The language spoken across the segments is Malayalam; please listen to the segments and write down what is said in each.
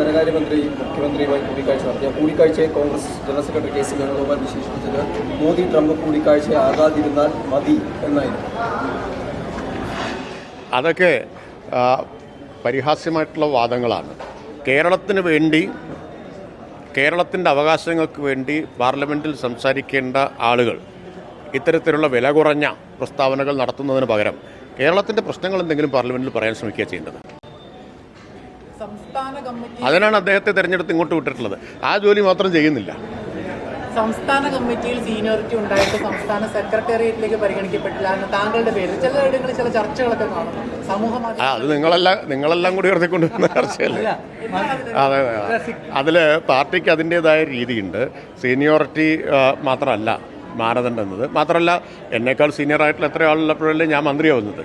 ധനകാര്യമന്ത്രി മുഖ്യമന്ത്രിയുമായി കൂടിക്കാഴ്ച നടത്തി. ആ കൂടിക്കാഴ്ചയെ Congress general secretary K C Venugopal വിശേഷിപ്പിച്ചത് മോദി ട്രംപ് കൂടിക്കാഴ്ച ആകാതിരുന്നാൽ മതി എന്നായിരുന്നു. അതൊക്കെ പരിഹാസ്യമായിട്ടുള്ള വാദങ്ങളാണ്. കേരളത്തിന് വേണ്ടി കേരളത്തിന്റെ അവകാശങ്ങൾക്ക് വേണ്ടി പാർലമെന്റിൽ സംസാരിക്കേണ്ട ആളുകൾ ഇത്തരത്തിലുള്ള വില കുറഞ്ഞ പ്രസ്താവനകൾ നടത്തുന്നതിന് പകരം കേരളത്തിന്റെ പ്രശ്നങ്ങൾ എന്തെങ്കിലും പാർലമെന്റിൽ പറയാൻ ശ്രമിക്കുക ചെയ്യേണ്ടത്. സംസ്ഥാന കമ്മിറ്റി അതിനാണ് അദ്ദേഹത്തെ തെരഞ്ഞെടുത്ത് ഇങ്ങോട്ട് വിട്ടിട്ടുള്ളത്. ആ ജോലി മാത്രം ചെയ്യുന്നില്ല. സംസ്ഥാന കമ്മിറ്റിയിൽ സീനിയോറിറ്റി ഉണ്ടായിട്ട് സംസ്ഥാന സെക്രട്ടേറിയറ്റിലേക്ക് പരിഗണിക്കപ്പെട്ടില്ല എന്ന് താങ്കളുടെ പേര് ചിലയിടങ്ങളിൽ ചില ചർച്ചകളൊക്കെ കാണുന്നുണ്ട് സമൂഹ ആ അത് നിങ്ങളെല്ലാം നിങ്ങളെല്ലാം കൂടി ഉയർത്തിക്കൊണ്ടുവരുന്ന ചർച്ചയല്ലേ? അതെ അതെ അതിൽ പാർട്ടിക്ക് അതിന്റേതായ രീതിയുണ്ട്. സീനിയോറിറ്റി മാത്രമല്ല മാനദണ്ഡം എന്നത്. മാത്രമല്ല എന്നേക്കാൾ സീനിയർ ആയിട്ടുള്ള എത്ര ആളുള്ളപ്പോഴല്ലേ ഞാൻ മന്ത്രിയാവുന്നത്?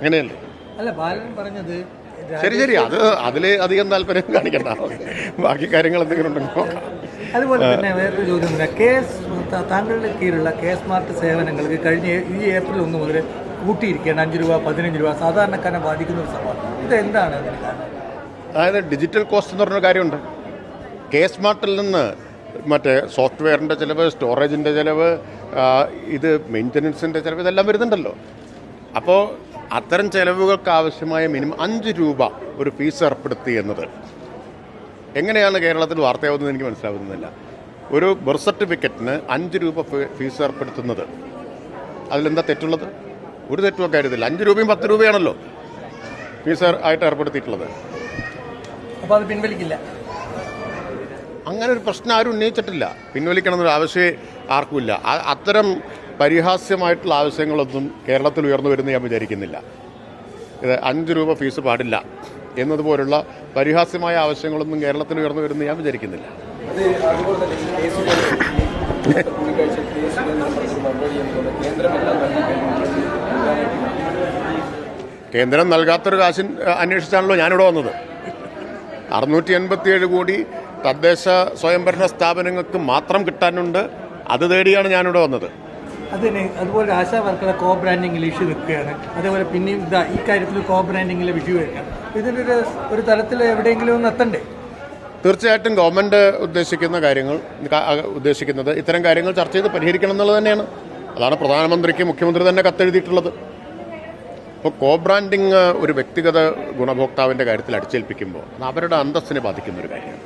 അങ്ങനെയല്ലേ? അല്ല ബാലൻ പറഞ്ഞത് ശരി ശരി. അത് അതിൽ അധികം താല്പര്യം കാണിക്കണ്ട. ബാക്കി കാര്യങ്ങൾ എന്തെങ്കിലും ഉണ്ടെങ്കിൽ നോക്കാം. അതുപോലെ തന്നെ വേറൊരു ചോദ്യം കേസ് താങ്കളുടെ കീഴിലുള്ള കെ സ്മാർട്ട് സേവനങ്ങൾക്ക് കഴിഞ്ഞ ഈ ഏപ്രിൽ ഒന്ന് മുതൽ കൂട്ടിയിരിക്കുകയാണ്. അഞ്ച് രൂപ പതിനഞ്ച് രൂപ സാധാരണക്കാരനെ ബാധിക്കുന്ന ഒരു സംഭവം. ഇത് എന്താണ് അതായത് ഡിജിറ്റൽ കോസ്റ്റ് എന്ന് പറഞ്ഞൊരു കാര്യമുണ്ട്. കെ സ്മാർട്ടിൽ നിന്ന് മറ്റേ സോഫ്റ്റ്വെയറിന്റെ ചിലവ് സ്റ്റോറേജിന്റെ ചിലവ് ഇത് മെയിന്റനൻസിന്റെ ചിലവ് ഇതെല്ലാം വരുന്നുണ്ടല്ലോ. അപ്പോൾ അത്തരം ചെലവുകൾക്ക് ആവശ്യമായ മിനിമം അഞ്ച് രൂപ ഒരു ഫീസ് ഏർപ്പെടുത്തി എന്നത്. എങ്ങനെയാണ് കേരളത്തിൽ വാർത്തയാവുന്നത് എനിക്ക് മനസ്സിലാവുന്നില്ല. ഒരു ബർത്ത് സർട്ടിഫിക്കറ്റിന് അഞ്ച് രൂപ ഫീസ് ഏർപ്പെടുത്തുന്നത്. അതിലെന്താ തെറ്റുള്ളത്? ഒരു തെറ്റും കാര്യത്തില്ല. അഞ്ച് രൂപയും പത്ത് രൂപയാണല്ലോ ഫീസ് ആയിട്ട് ഏർപ്പെടുത്തിയിട്ടുള്ളത്. അപ്പോൾ അത് പിൻവലിക്കില്ല. അങ്ങനെ ഒരു പ്രശ്നം ആരും ഉന്നയിച്ചിട്ടില്ല. പിൻവലിക്കണമെന്നൊരു ആവശ്യമേ ആർക്കുമില്ല അത്തരം പരിഹാസ്യമായിട്ടുള്ള ആവശ്യങ്ങളൊന്നും കേരളത്തിൽ ഉയർന്നു വരുന്ന ഞാൻ വിചാരിക്കുന്നില്ല. ഇത് അഞ്ച് രൂപ ഫീസ് പാടില്ല എന്നതുപോലുള്ള പരിഹാസ്യമായ ആവശ്യങ്ങളൊന്നും കേരളത്തിൽ ഉയർന്നു വരുന്ന ഞാൻ വിചാരിക്കുന്നില്ല. കേന്ദ്രം നൽകാത്തൊരു കാശിൻ അന്വേഷിച്ചാണല്ലോ ഞാനിവിടെ വന്നത്. അറുന്നൂറ്റി എൺപത്തിയേഴ് കോടി തദ്ദേശ സ്വയംഭരണ സ്ഥാപനങ്ങൾക്ക് മാത്രം കിട്ടാനുണ്ട്. അത് തേടിയാണ് ഞാനിവിടെ വന്നത്. അതിന് അതുപോലെ ആശാ വർക്കറുടെ കോ ബ്രാൻഡിങ്ങിൽ ഇഷ്യൂ നിൽക്കുകയാണ് അതേപോലെ പിന്നെയും ഇതാ ഈ കാര്യത്തിൽ കോ ബ്രാൻഡിങ്ങിലെ ഇഷ്യൂ വരികയാണ് ഇതിനൊരു ഒരു തലത്തിൽ എവിടെയെങ്കിലും ഒന്ന് എത്തണ്ടേ? തീർച്ചയായിട്ടും ഗവൺമെന്റ് ഉദ്ദേശിക്കുന്ന കാര്യങ്ങൾ ഉദ്ദേശിക്കുന്നത് ഇത്തരം കാര്യങ്ങൾ ചർച്ച ചെയ്ത് പരിഹരിക്കണം എന്നുള്ളത് തന്നെയാണ്. അതാണ് പ്രധാനമന്ത്രിക്ക് മുഖ്യമന്ത്രി തന്നെ കത്തെഴുതിയിട്ടുള്ളത്. ഇപ്പോൾ കോ ബ്രാൻഡിങ് ഒരു വ്യക്തിഗത ഗുണഭോക്താവിന്റെ കാര്യത്തിൽ അടിച്ചേൽപ്പിക്കുമ്പോൾ അത് അവരുടെ അന്തസ്സിനെ ബാധിക്കുന്ന ഒരു കാര്യമാണ്.